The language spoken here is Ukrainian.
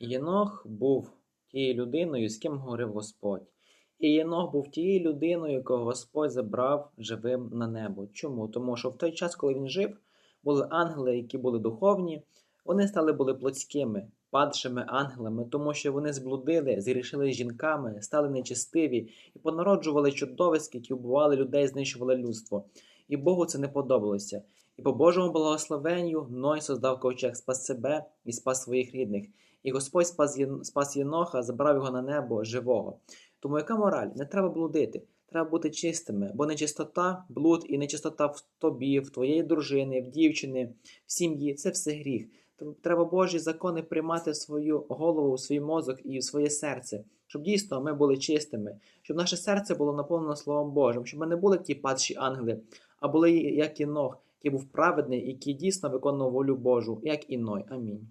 Єнох був тією людиною, з ким говорив Господь. І Єнох був тією людиною, якого Господь забрав живим на небо. Чому? Тому що в той час, коли він жив, були ангели, які були духовні, вони стали були плотськими, падшими ангелами, тому що вони зблудили, згрішили з жінками, стали нечестиві і понароджували чудовиськ, які вбивали людей, знищували людство. І Богу це не подобалося. І по Божому благословенню Ной создав ковчег, спас себе і спас своїх рідних. І Господь спас Єноха, забрав його на небо живого. Тому яка мораль? Не треба блудити, треба бути чистими, бо нечистота, блуд і нечистота в тобі, в твоєї дружини, в дівчини, в сім'ї це все гріх. Тому Треба Божі закони приймати в свою голову, в свій мозок і в своє серце, щоб дійсно ми були чистими, щоб наше серце було наповнено Словом Божим, щоб ми не були ті падші ангели, а були як Єнох, який був праведний, який дійсно виконував волю Божу, як і Ной. Амінь.